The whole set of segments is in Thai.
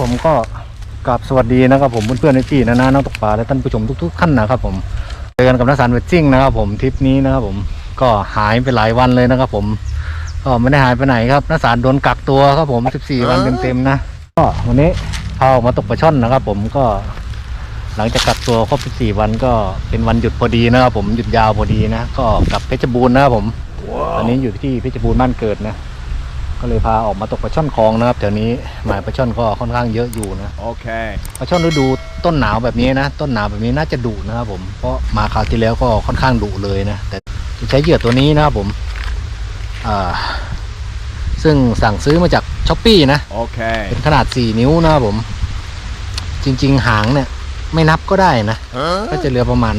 ผมก็กราบสวัสดีนะครับผมเพื่อนๆในที่นะนะนักตกปลาและท่านผู้ชมทุกๆท่านนะครับผมเจอกันกับนักสารเวทจิ้งนะครับผมทริปนี้นะครับผมก็หายไปหลายวันเลยนะครับผมก็ไม่ได้หายไปไหนครับนักสารโดนกักตัวครับผม 14 วันเต็มๆนะก็วันนี้พาออกมาตกปลาช่อนนะครับ ผมก็หลังจากกักตัวครบ 14 วันก็เป็นวันหยุดพอดีนะครับผมหยุดยาวพอดีนะ ก็กลับเพชรบูรณ์นะครับผมตอนนี้อยู่ที่เพชรบูรณ์บ้านเกิดนะ ก็เลยพาออกมาตกปลาช่อนคลองนะครับแถวนี้หมายปลาช่อนก็ค่อนข้างเยอะอยู่นะ Okay. ปลาช่อนฤดูต้นหนาวแบบนี้นะ ต้นหนาวแบบนี้น่าจะดุนะครับผมเพราะมาคราวที่แล้วก็ค่อนข้างดุเลยนะแต่จะใช้เหยื่อตัวนี้นะครับผมอ่าซึ่งสั่งซื้อมาจากช้อปปี้นะ Okay. เป็นขนาด 4 นิ้วนะครับผม จริง ๆ หางเนี่ย ไม่นับก็ได้นะ Huh? ก็จะเหลือประมาณ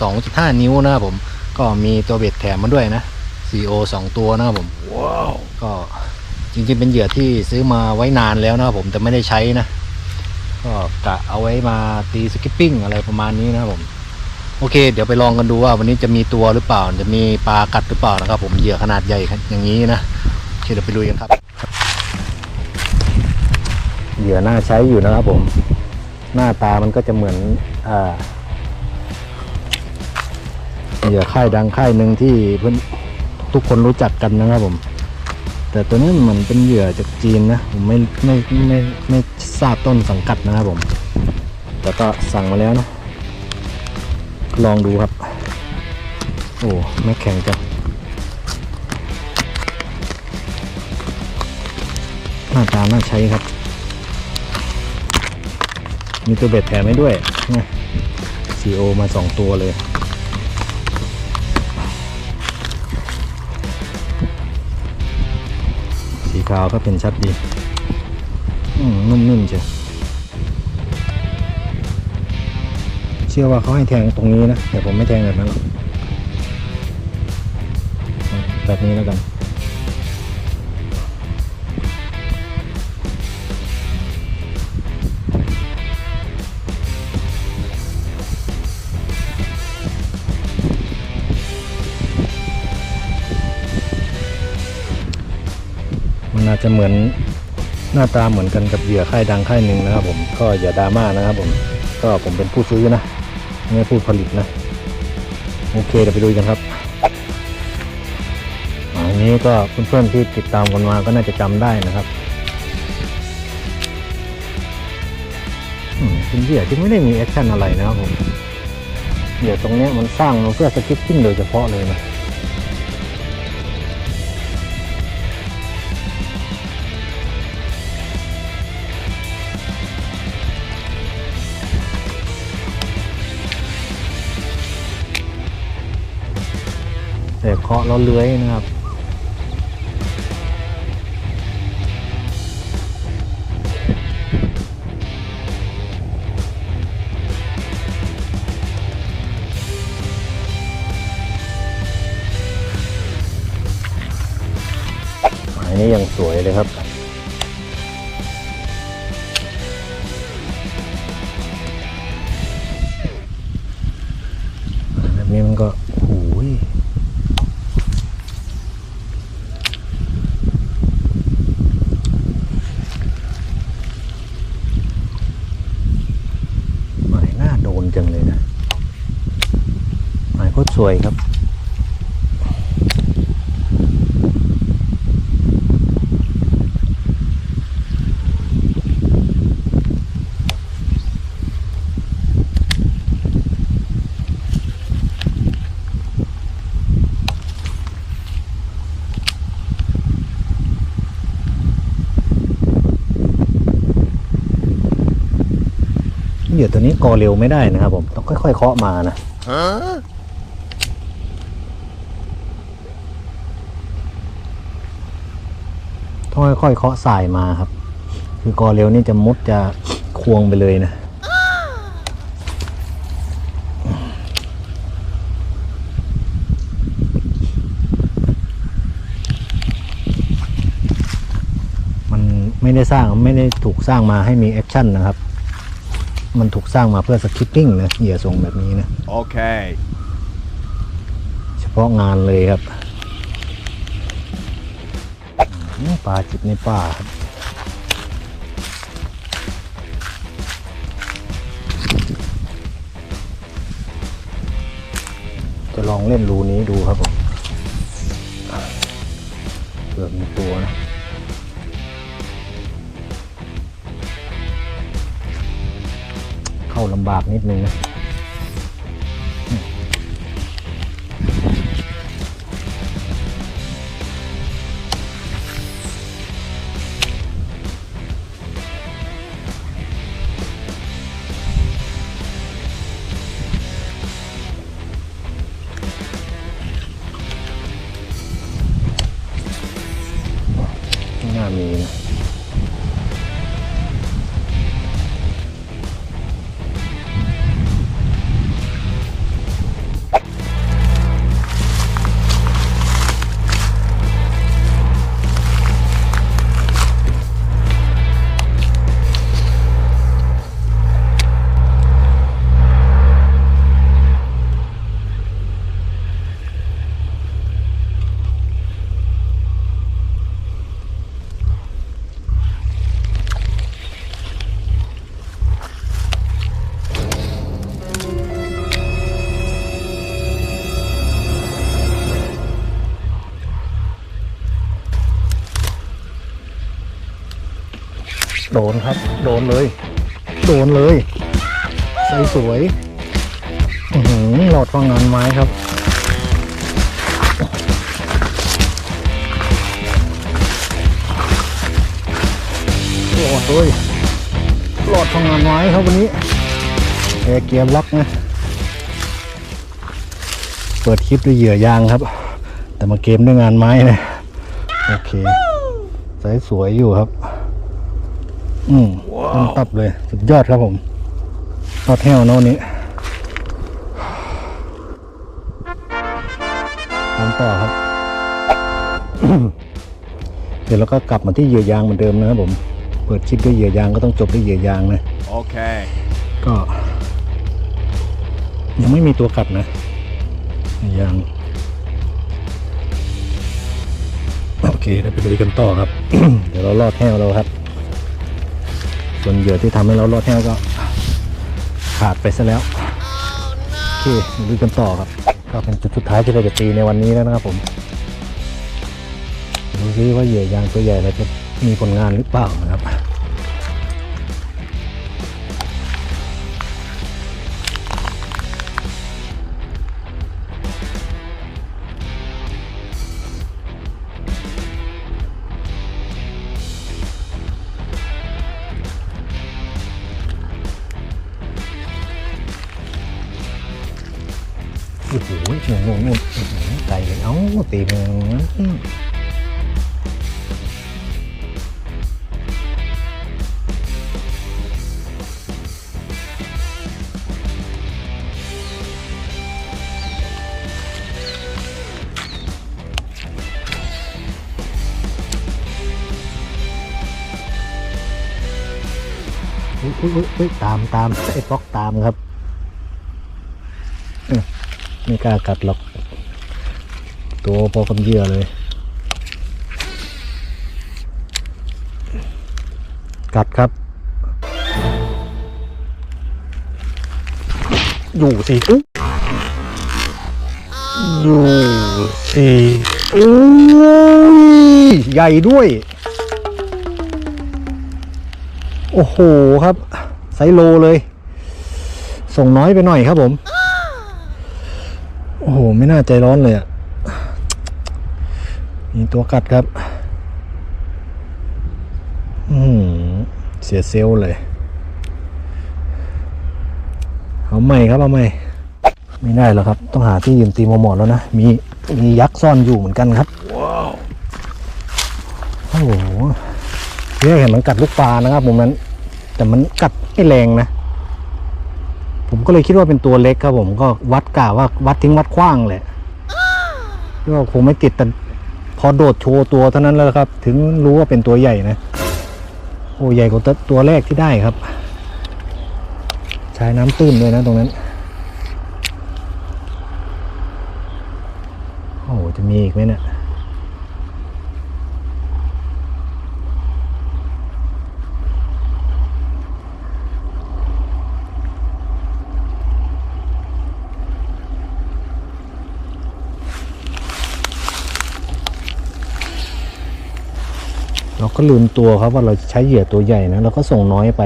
2.5 นิ้วนะครับผม ก็มีตัวเบ็ดแถมมาด้วยนะ CO 2 ตัวนะครับผม Whoa. ก็ จริงๆเป็นเหยื่อที่ซื้อมาไว้นานแล้วนะครับผมแต่ไม่ได้ใช้นะก็กะเอาไว้มาตีสกิปปิ้งอะไรประมาณนี้นะครับผมโอเค เดี๋ยวไปลองกันดูว่าวันนี้จะมีตัวหรือเปล่า จะมีปลากัดหรือเปล่านะครับ ผมเหยื่อขนาดใหญ่อย่างนี้นะโอเคเดี๋ยวไปลุยกันครับ เหยื่อน่าใช้อยู่นะครับผม หน้าตามันก็จะเหมือนอ่าเหยื่อค่ายดังค่ายหนึ่งที่เพื่อนทุกคนรู้จักกันนะครับผม แต่ตัวนี้เหมือนเป็นเหยื่อจากจีนนะ ผมไม่ไม่ไม่ไม่ทราบต้นสังกัดนะครับผม แต่ก็สั่งมาแล้วเนะลองดูครับ โอ้ไม่แข็งจังหน้าตาน่าใช้ครับ มีตัวเบ็ดแถมให้ด้วยเนี่ยซีโอมาสองตัวเลย สีขาวก็เป็นชัดดีอืมนุ่มๆเชียวเชื่อว่าเขาให้แทงตรงนี้นะ แต่ผมไม่แทงแบบนั้นหรอกแบบนี้แล้วกัน อาจจะเหมือนหน้าตาเหมือนกันกับเหยื่อค่ายดังค่ายหนึ่งนะครับ ผมก็อย่าดราม่านะครับ ผมก็ผมเป็นผู้ซื้อนะไม่ใช่ผู้ผลิตนะโอเคเดี๋ยวไปดูกันครับอันนี้ก็เพื่อนๆที่ติดตามกันมาก็น่าจะจำได้นะครับเป็นเหยื่อที่ไม่ได้มีแอคชั่นอะไรนะครับผมเหยื่อตรงนี้มันสร้างมาเพื่อสกิปปิ้งโดยเฉพาะเลยนะาะแล้วเลื้อยนะครับอันนี้ยังสวยเลยครับ จังเลยนะหมายโคตรสวยครับ เหยื่อตัวนี้กอเร็วไม่ได้นะครับผมต้องค่อยๆเคาะมานะต้องค่อยๆเคาะสายมาครับ คือกอเร็วนี่จะมุดจะควงไปเลยนะมันไม่ได้สร้างไม่ได้ถูกสร้างมาให้มีแอคชั่นนะครับ มันถูกสร้างมาเพื่อสคิปติ้งนะเหยื่อทรงแบบนี้นะ โอเค เฉพาะงานเลยครับปลาจิบในป่าครัจะลองเล่นรูนี้ดูครับผมเผื่อมีตัวนะาลำบากนิดนึงนะ โดนครับ โดนเลย โดนเลยใสสวยอื้อหือหลอดฟังงานไม้ครับหลอดเลยหลอดฟังงานไม้ครับวันนี้แอร์เกียร์ล็อกนะ เปิดคลิปด้วยเหยื่อยางครับ แต่มาเกมด้วยงานไม้นะ โอเคใสสวยอยู่ครับ อืมต้นตับเลย สุดยอดครับผมทอดแห้วโน่นนี้ทำต่อครับ เดี๋ยวเราก็กลับมาที่เหยื่อยางเหมือนเดิมนะครับผม เปิดคลิปด้วยเหยื่อยางก็ต้องจบด้วยเหยื่อยางนะ Okay. ก็ ยังไม่มีตัวกัดนะยังโอเคเราไปดูกันต่อครับ เดี๋ยวเราลอดแห้วเราครับ ส่วนเหยื่อที่ทำให้เราลอดแห้วก็ขาดไปซะแล้วโอเคดูกันต่อครับ ก็เป็นจุดสุดท้ายที่เราจะตีในวันนี้แล้วนะครับผมดูซิว่าเหยื่อยางตัวใหญ่เราจะมีผลงานหรือเปล่านะครับ โอ้โหหนุ่มนุ่มหนุ่มไก่เลยเอ้าตีมึงอืมอุ้ยอุ้ยอุ้ยอุ้ยตามตามไอ้ป๊อกตามครับ ไม่กล้ากัดหรอก ตัวพอคำเยื่อเลย กัดครับ อยู่สิอยู่สิอุ้ยใหญ่ด้วย โอ้โหครับ ไซโลเลย ส่งน้อยไปหน่อยครับผม โอ้โห ไม่น่าใจร้อนเลยอะ่ะ มีตัวกัดครับ อืมเสียเซลล์เลย เอาใหม่ครับ เอาใหม่ ไม่ได้แล้วครับ ต้องหาที่ยืนตีมอหมอดแล้วนะ มี มียักษ์ซ่อนอยู่เหมือนกันครับ Wow. โอ้โหที่แรกเห็นมันกัดลูกปลานะครับมุมนั้น แต่มันกัดไม่แรงนะ ผมก็เลยคิดว่าเป็นตัวเล็กครับผมก็วัดกะว่าวัดทิ้งวัดขว้างแหละคิดว่าคงไม่ติดแต่พอโดดโชว์ตัวเท่านั้นแล้วครับ ถึงรู้ว่าเป็นตัวใหญ่นะ โอ้ใหญ่กว่าตัวแรกที่ได้ครับ ใช้น้ำตื้นเลยนะตรงนั้น โอ้จะมีอีกไหมเนี่ย เราก็ลืมตัวครับว่าเราใช้เหยื่อตัวใหญ่นะเราก็ส่งน้อยไป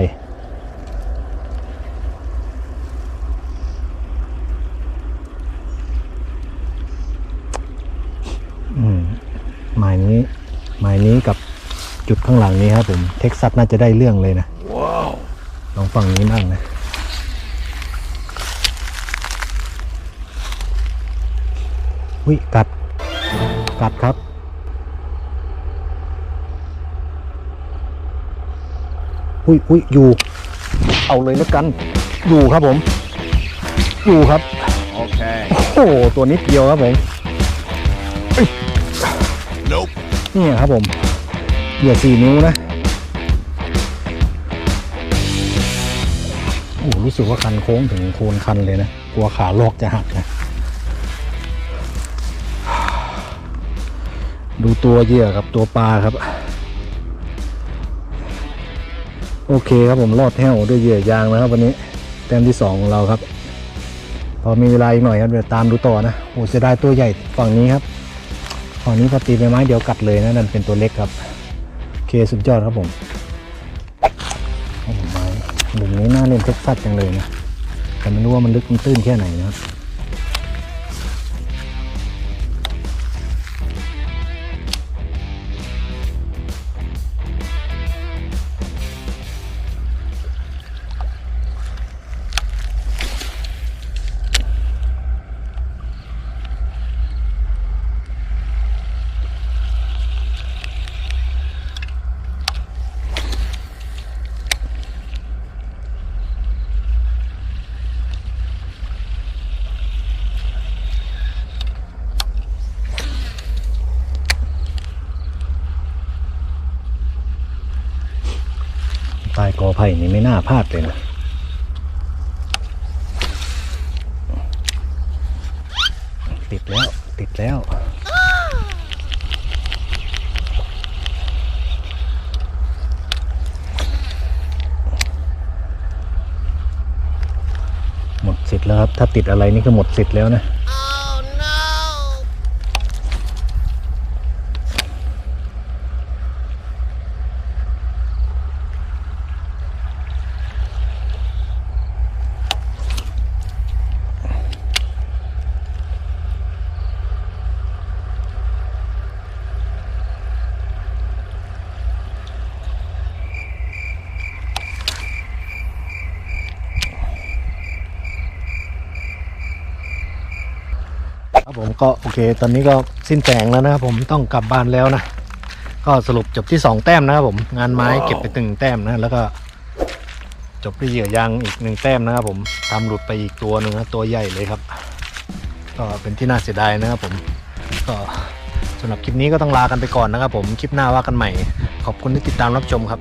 อืมหมายนี้หมายนี้กับจุดข้างหลังนี้ครับผมเท็กซัสน่าจะได้เรื่องเลยนะว้าวลองฝั่งนี้บ้างนะวิกัด กัดครับ อุ้ยอุ้ยอยู่ เอาเลยแล้วกัน อยู่ครับผม อยู่ครับ Okay. โอ้โหตัวนิดเดียวครับผม Nope. นี่ครับผมเหยื่อสี่นิ้วนะ โอ้โหรู้สึกว่าคันโค้งถึงโคนคันเลยนะ กลัวขาลอกจะหักนะ ดูตัวเหยื่อกับตัวปลาครับ โอเคครับผมรอดแห้วด้วยเหยื่อยางนะครับ วันนี้แต้มที่สองของเราครับ พอมีเวลาอีกหน่อยครับเดี๋ยวตามดูต่อนะโอ้เสียดายตัวใหญ่ฝั่งนี้ครับฝั่งนี้พอตีไปไม้เดียวกัดเลยนะนั่นเป็นตัวเล็กครับโอเคสุดยอดครับผมโอ้โหไม้หลุมนี้น่าเล่นท็กซัสจังเลยนะแต่ไม่รู้ว่ามันลึกมันตื้นแค่ไหนนะครับ ไผ่นี่ไม่น่าพลาดเลยนะติดแล้ว ติดแล้ว หมดสิทธิ์แล้วครับ ถ้าติดอะไรนี่ก็หมดสิทธิ์แล้วนะ ครับผมก็โอเค ตอนนี้ก็สิ้นแสงแล้วนะครับผมต้องกลับบ้านแล้วนะ ก็สรุปจบที่สองแต้มนะครับผมงานไม้เก็บไปตึงแต้มนะแล้วก็ จบด้วยเหยื่อยางอีกหนึ่งแต้มนะครับผมทำหลุดไปอีกตัวหนึ่งนะตัวใหญ่เลยครับ ก็เป็นที่น่าเสียดายนะครับผมก็สำหรับคลิปนี้ก็ต้องลากันไปก่อนนะครับผมคลิปหน้าว่ากันใหม่ ขอบคุณที่ติดตามรับชมครับ